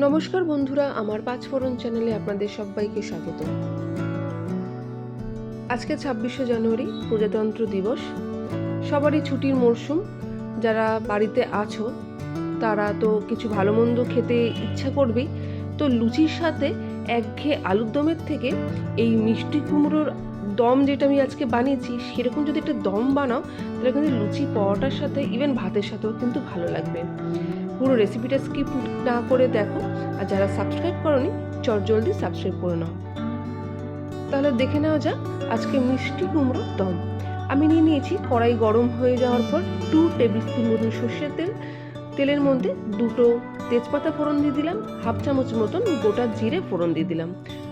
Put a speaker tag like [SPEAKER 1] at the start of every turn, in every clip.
[SPEAKER 1] নমস্কার বন্ধুরা, আমার পাঁচ পাঁচফোড়ন চ্যানেলে আপনাদের সবাইকে স্বাগত। আজকে ছাব্বিশে জানুয়ারি, প্রজাতন্ত্র দিবস। সবারই ছুটির মরশুম। যারা বাড়িতে আছো, তারা তো কিছু ভালো মন্দ খেতে ইচ্ছা করবেই। তো লুচির সাথে একঘেয়ে আলুর দমের থেকে এই মিষ্টি কুমড়োর দম যেটা আমি আজকে বানিয়েছি, সেরকম যদি একটা দম বানাও, তাহলে কিন্তু লুচি, পরোটার সাথে ইভেন ভাতের সাথেও কিন্তু ভালো লাগবে। পুরো রেসিপিটা স্কিপ না করে দেখো। আর যারা সাবস্ক্রাইব করনি, চট জলদি সাবস্ক্রাইব করে নাও। তাহলে দেখে নেওয়া যাক আজকে মিষ্টি কুমড়োর দম। আমি নিয়ে নিয়েছি কড়াই গরম হয়ে যাওয়ার পর টু টেবিল স্পুন মতন সর্ষের তেল। তেলের মধ্যে দুটো তেজপাতা ফোড়ন দিয়ে দিলাম হাফ চামচ মতন গোটা জিরে ফোড়ন দিয়ে দিলাম।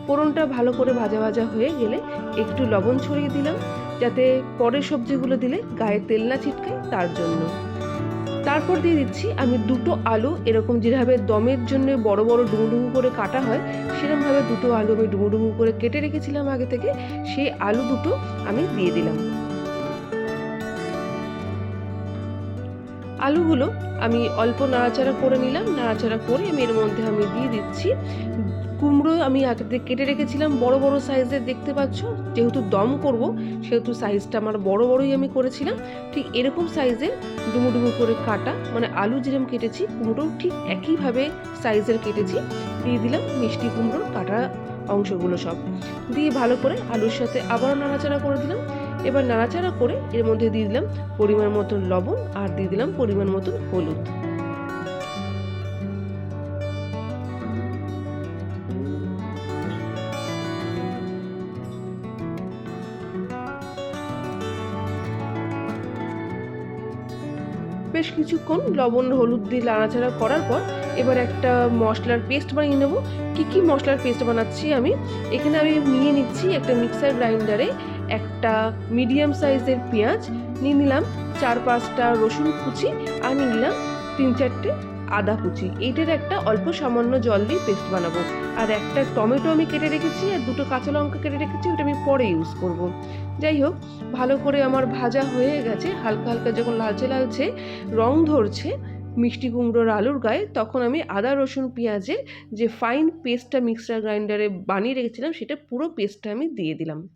[SPEAKER 1] ফোড়নটা ভালো করে ভাজা ভাজা হয়ে গেলে একটু লবণ ছড়িয়ে দিলাম, যাতে পরের সবজিগুলো দিলে গায়ে তেল না ছিটকায় তার জন্য। তারপর দিয়ে দিচ্ছি আমি দুটো আলু, এরকম যেভাবে দমের জন্য বড় বড় ডুমু ডুমু করে কাটা হয় সেরকমভাবে দুটো আলু আমি ডুমু ডুমু করে কেটে রেখেছিলাম আগে থেকে, সেই আলু দুটো আমি দিয়ে দিলাম। আলুগুলো আমি অল্প নাড়াচাড়া করে নিলাম, নাড়াচাড়া করে আমি এর মধ্যে আমি দিয়ে দিচ্ছি কুমড়ো আমি আগে থেকে কেটে রেখেছিলাম, বড় বড় সাইজের দেখতে পাচ্ছ? যেহেতু দম করব, সেহেতু সাইজটা আমার বড় বড়ই আমি করেছিলাম। ঠিক এরকম সাইজের ডুমু ডুমু করে কাটা মানে আলু যেরকম কেটেছি, কুমড়ো ঠিক একইভাবে সাইজের কেটেছি। দিয়ে দিলাম মিষ্টি কুমড়োর কাটা অংশগুলো সব। দিয়ে ভালো করে আলুর সাথে আবারও নাড়াচাড়া করে দিলাম। এবার নাড়াচাড়া করে এর মধ্যে দিয়ে দিলাম পরিমাণ মতন লবণ আর দিয়ে দিলাম পরিমাণ মতন হলুদ। বেশ কিছুক্ষণ লবণ, হলুদ দিয়ে নাড়াচাড়া করার পর এবার একটা মশলার পেস্ট বানিয়ে নেব। কী কী মশলার পেস্ট বানাচ্ছি আমি? এখানে আমি নিয়ে নিচ্ছি একটা মিক্সার গ্রাইন্ডারে একটা মিডিয়াম সাইজের পেঁয়াজ। নিয়ে নিলাম চার পাঁচটা রসুন কুচি আর নিয়ে নিলাম তিন চারটে আদা কুচি। এইটার একটা অল্প সামান্য জল দিয়ে পেস্ট বানাবো। আর একটা টমেটো আমি কেটে রেখেছি আর দুটো কাঁচা লঙ্কা কেটে রেখেছি, ওটা আমি পরে ইউজ করব। যাই হোক, ভালো করে আমার ভাজা হয়ে গেছে। হালকা হালকা যখন লালচে লালচে রং ধরছে মিষ্টি কুমড়োর আলুর গায়ে, তখন আমি আদা, রসুন, পেঁয়াজের যে ফাইন পেস্টটা মিক্সার গ্রাইন্ডারে বানিয়ে রেখেছিলাম, সেটা পুরো পেস্টটা আমি দিয়ে দিলাম।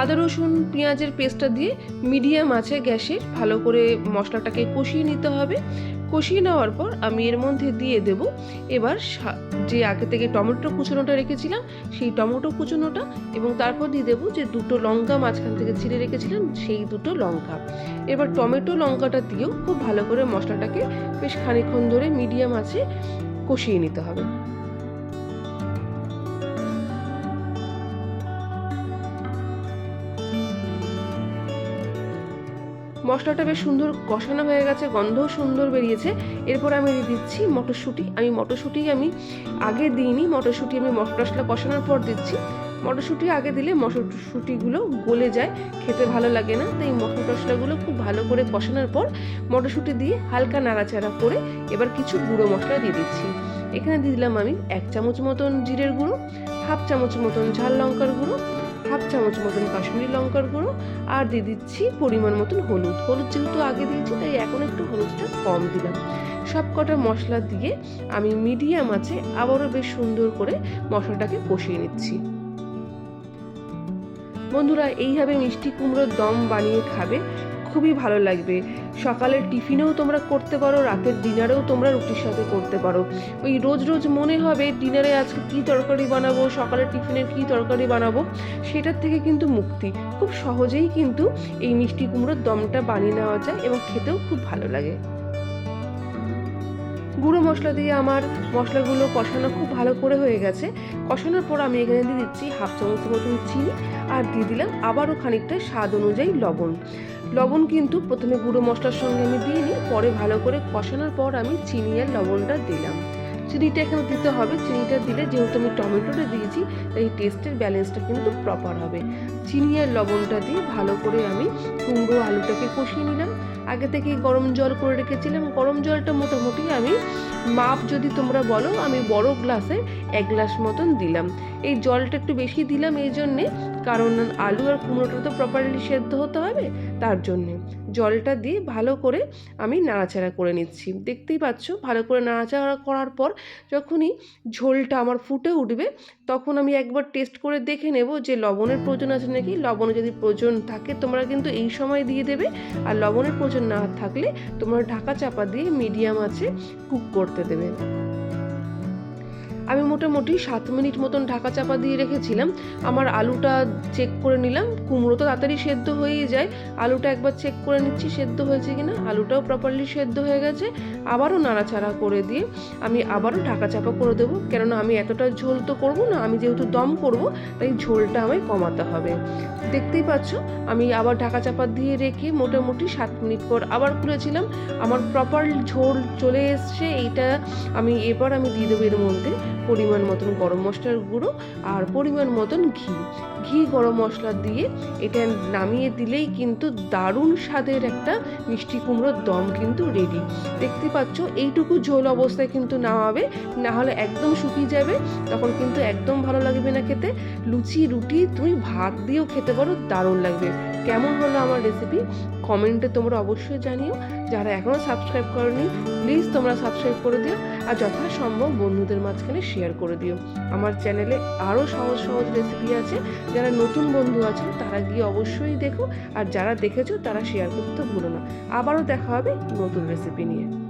[SPEAKER 1] আদা, রসুন, পেঁয়াজের পেস্টটা দিয়ে মিডিয়াম আছে গ্যাসের ভালো করে মশলাটাকে কষিয়ে নিতে হবে। কষিয়ে নেওয়ার পর আমি এর মধ্যে দিয়ে দেব এবার যে আগে থেকে টমেটো কুচোনোটা রেখেছিলাম, সেই টমেটো কুচোনোটা এবং তারপর দিয়ে দেবো যে দুটো লঙ্কা মাঝখান থেকে ছিঁড়ে রেখেছিলাম, সেই দুটো লঙ্কা। এবার টমেটো লঙ্কাটা দিয়েও খুব ভালো করে মশলাটাকে বেশ খানিক্ষণ ধরে মিডিয়াম আছে কষিয়ে নিতে হবে। মশলাটা বেশ সুন্দর কষানো হয়ে গেছে, গন্ধও সুন্দর বেরিয়েছে। এরপর আমি দিয়ে দিচ্ছি মটরশুঁটি। আমি মটরশুঁটি আমি আগে দিইনি, মটরশুঁটি আমি মশলা কষানোর পর দিচ্ছি। মটরশুঁটি আগে দিলে মটরশুঁটিগুলো গলে যায়, খেতে ভালো লাগে না। তাই মটর মশলাগুলো খুব ভালো করে কষানোর পর মটরশুঁটি দিয়ে হালকা নাড়াচাড়া করে এবার কিছু গুঁড়ো মশলা দিয়ে দিচ্ছি। এখানে দিয়ে দিলাম আমি এক চামচ মতন জিরের গুঁড়ো, হাফ চামচ মতন ঝাল লঙ্কার গুঁড়ো হাফ চামচ মতন কাশ্মীরি লঙ্কার গুঁড়ো আর দিয়ে দিচ্ছি পরিমাণ মতন হলুদ। হলুদ যেহেতু আগে দিয়েছি, তাই এখন একটু হলুদটা কম দিলাম। সব কটা মশলা দিয়ে আমি মিডিয়াম আছে, আবারও বেশ সুন্দর করে মশলাটাকে কষিয়ে নিচ্ছি। বন্ধুরা, এইভাবে মিষ্টি কুমড়োর দম বানিয়ে খাবে। খুবই ভালো লাগবে। সকালের টিফিনেও তোমরা করতে পারো, রাতের ডিনারেও তোমরা রুটির সাথে করতে পারো। ওই রোজ রোজ মনে হবে ডিনারে আজকে কী তরকারি বানাবো, সকালের টিফিনের কী তরকারি বানাবো, সেটার থেকে কিন্তু মুক্তি। খুব সহজেই কিন্তু এই মিষ্টি কুমড়োর দমটা বানিয়ে নেওয়া যায় এবং খেতেও খুব ভালো লাগে। গুঁড়ো মশলা দিয়ে আমার মশলাগুলো কষানো খুব ভালো করে হয়ে গেছে। কষানোর পর আমি এখানে দিয়ে দিচ্ছি হাফ চামচ মতন চিনি আর দিয়ে দিলাম আবারও খানিকটা স্বাদ অনুযায়ী লবণ। লবণ কিন্তু প্রথমে গুঁড়ো মশলার সঙ্গে আমি দিইনি পরে ভালো করে কষানোর পর আমি চিনি আর লবণটা দিলাম। চিনিটা এখানে দিতে হবে, চিনিটা দিলে যেহেতু আমি টমেটোটা দিয়েছি, তাই টেস্টের ব্যালেন্সটা কিন্তু প্রপার হবে। চিনি আর লবণটা দিয়ে ভালো করে আমি কুমড়ো আলুটাকে কষিয়ে নিলাম। আগে থেকে গরম জল করে রেখেছিলাম। গরম জলটা মোটামুটি আমি মাপ যদি তোমরা বলো, আমি বড় গ্লাসে এক গ্লাস মতন দিলাম। এই জলটা একটু বেশি দিলাম এই জন্যে, কারণ আলু আর কুমড়োটা তো প্রপারলি সেদ্ধ হতে হবে, তার জন্যে। জলটা দিয়ে ভালো করে আমি নাড়াচাড়া করে নিচ্ছি। দেখতেই পাচ্ছ, ভালো করে নাড়াচাড়া করার পর যখনই ঝোলটা আমার ফুটে উঠবে, তখন আমি একবার টেস্ট করে দেখে নেব যে লবণের প্রয়োজন আছে নাকি। লবণে যদি প্রয়োজন থাকে তোমরা কিন্তু এই সময় দিয়ে দেবে, আর লবণের প্রয়োজন না থাকলে তোমরা ঢাকা চাপা দিয়ে মিডিয়াম আছে কুক করতে দেবে। আমি মোটামুটি সাত মিনিট মতন ঢাকা চাপা দিয়ে রেখেছিলাম। আমার আলুটা চেক করে নিলাম। কুমড়ো তো তাড়াতাড়ি সেদ্ধ হয়েই যায়। আলুটা একবার চেক করে নিচ্ছি, সেদ্ধ হয়েছে কি না আলুটাও প্রপারলি সেদ্ধ হয়ে গেছে। আবারও নাড়াচাড়া করে দিয়ে আমি আবারও ঢাকা চাপা করে দেবো। কেননা আমি এতটা ঝোল তো করব না, আমি যেহেতু দম করব, তাই ঝোলটা আমায় কমাতে হবে। দেখতেই পাচ্ছ, আমি আবার ঢাকা চাপা দিয়ে রেখে মোটামুটি সাত মিনিট পর আবার খুলেছিলাম। আমার প্রপার ঝোল চলে এসছে, এইটা আমি এবার আমি দিয়ে দেবো এর মধ্যে। পরিমাণ মতন গরম মশলার গুঁড়ো আর পরিমাণ মতন ঘি। ঘি গরম মশলা দিয়ে এটা নামিয়ে দিলেই কিন্তু দারুণ স্বাদের একটা মিষ্টি কুমড়োর দম কিন্তু রেডি দেখতে পাচ্ছ, এইটুকু ঝোল অবস্থায় কিন্তু নামাবে, না হলে একদম শুকিয়ে যাবে, তখন কিন্তু একদম ভালো লাগবে না খেতে। লুচি, রুটি, তুমি ভাত দিয়েও খেতে পারো, দারুণ লাগবে। কেমন হলো আমার রেসিপি কমেন্টে তোমরা অবশ্যই জানিও। যারা এখনও সাবস্ক্রাইব করনি প্লিজ তোমরা সাবস্ক্রাইব করে দিও আর যথাসম্ভব বন্ধুদের মাঝখানে শেয়ার করে দিও। আমার চ্যানেলে আরও সহজ সহজ রেসিপি আছে। যারা নতুন বন্ধু আছেন তারা গিয়ে অবশ্যই দেখো। আর যারা দেখেছ, তারা শেয়ার করতে ভুলো না। আবারও দেখা হবে নতুন রেসিপি নিয়ে।